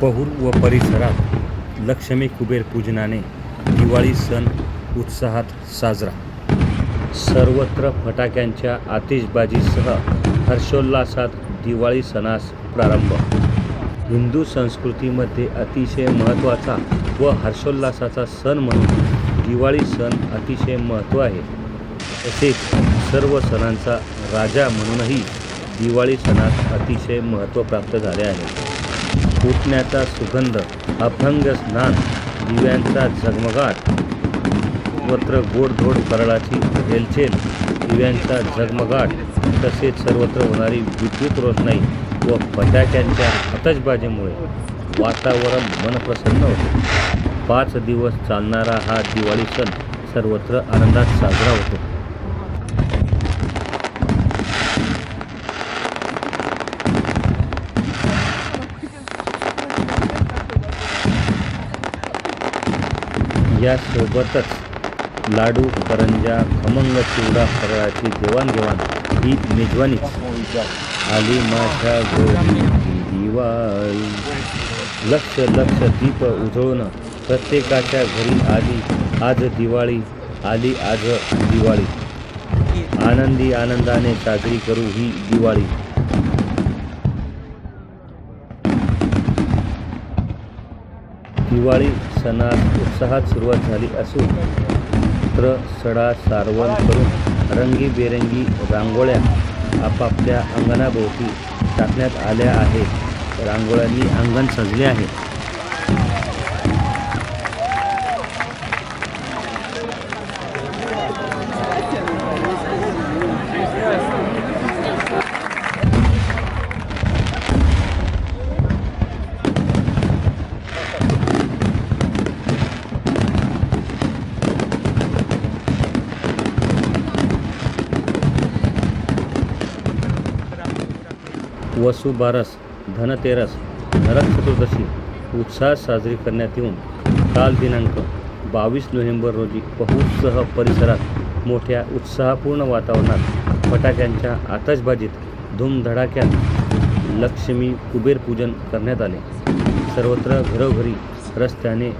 पहूर व परिसरात लक्ष्मी कुबेर पूजनाने दिवाळी सण उत्साहात साजरा. सर्वत्र फटाक्यांच्या आतिषबाजीसह हर्षोल्लासात दिवाळी सणास प्रारंभ. हिंदू संस्कृतीमध्ये अतिशय महत्त्वाचा व हर्षोल्लासाचा सण म्हणून दिवाळी सण अतिशय महत्त्व आहे. तसेच सर्व सणांचा राजा म्हणूनही दिवाळी सणास अतिशय महत्त्व प्राप्त झाले आहे. उठण्याचा सुगंध अभंग स्नान दिव्यांचा झगमगाट सर्वत्र गोडधोड करळाची हेलचेल दिव्यांचा झगमगाट तसेच सर्वत्र होणारी विद्युत रोषणाई व फटाक्यांच्या आतषबाजीमुळे वातावरण मनप्रसन्न होते. पाच दिवस चालणारा हा दिवाळी सण सर्वत्र आनंदात साजरा होतो. यासोबतच लाडू करंजा खमंग चिवडा फराळाची देवाणघेवाण ही मेजवानी आली माझ्या घरी. दिवाळी. लक्ष लक्ष दीप उजळून प्रत्येकाच्या घरी आली आज दिवाळी आली आज दिवाळी. आनंदी आनंदाने साजरी करू ही दिवाळी. दिवाळी सणात उत्साहात सुरुवात झाली असून चित्र सडा सारवण करून रंगीबेरंगी रांगोळ्या आपापल्या अंगणाभोवती टाकण्यात आल्या आहेत. रांगोळ्यांनी अंगण सजले आहे. वसुबारस धनतेरस नरक चतुर्दशी उत्साहात साजरी करण्यात येऊन काल दिनांक बावीस नोव्हेंबर रोजी पहुसह परिसरात मोठ्या उत्साहपूर्ण वातावरणात फटाक्यांच्या आतषबाजीत धूमधडाक्यात लक्ष्मी कुबेर पूजन करण्यात आले. सर्वत्र घरोघरी रस्त्याने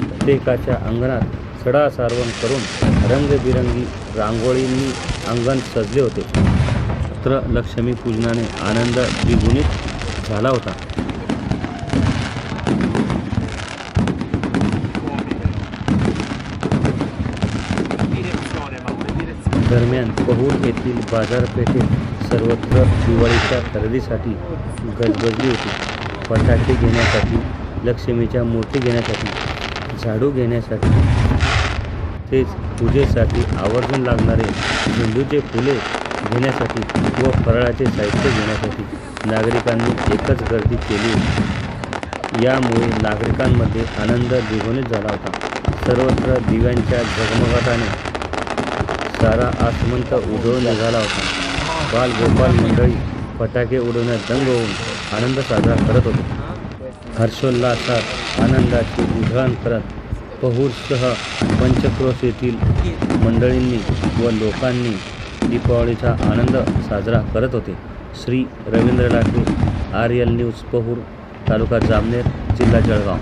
प्रत्येकाच्या अंगणात सडा सारवण करून रंगबिरंगी रांगोळींनी अंगण सजले होते. मात्र लक्ष्मी पूजनाने आनंद द्विगुणित झाला होता. दरम्यान पहूर येथील बाजारपेठेत सर्वत्र दिवाळीच्या खरेदीसाठी गजबजली होती. फटाके घेण्यासाठी लक्ष्मीच्या मूर्ती घेण्यासाठी झाडू घेण्यासाठी तेच पूजेसाठी आवर्जून लागणारे झेंडूचे फुले घेण्यासाठी व फराळाचे साहित्य घेण्यासाठी नागरिकांनी एकच गर्दी केली होती. यामुळे नागरिकांमध्ये आनंद द्विगुणित झाला होता. सर्वत्र दिव्यांच्या झगमगाटाने सारा आसमंत उजळून निघाला होता. बालगोपाल मंडळी फटाके उडवण्यात दंग होऊन आनंद साजरा करत होते. हर्षोल्लासात आनंदाची उधळण करत पहूरसह पंचक्रोश येथील मंडळींनी व लोकांनी दीपावलीचा आनंद साजरा करत होते. Shri Ravindra Latne R L news Pahur taluka Jamner जिल्हा जळगाव.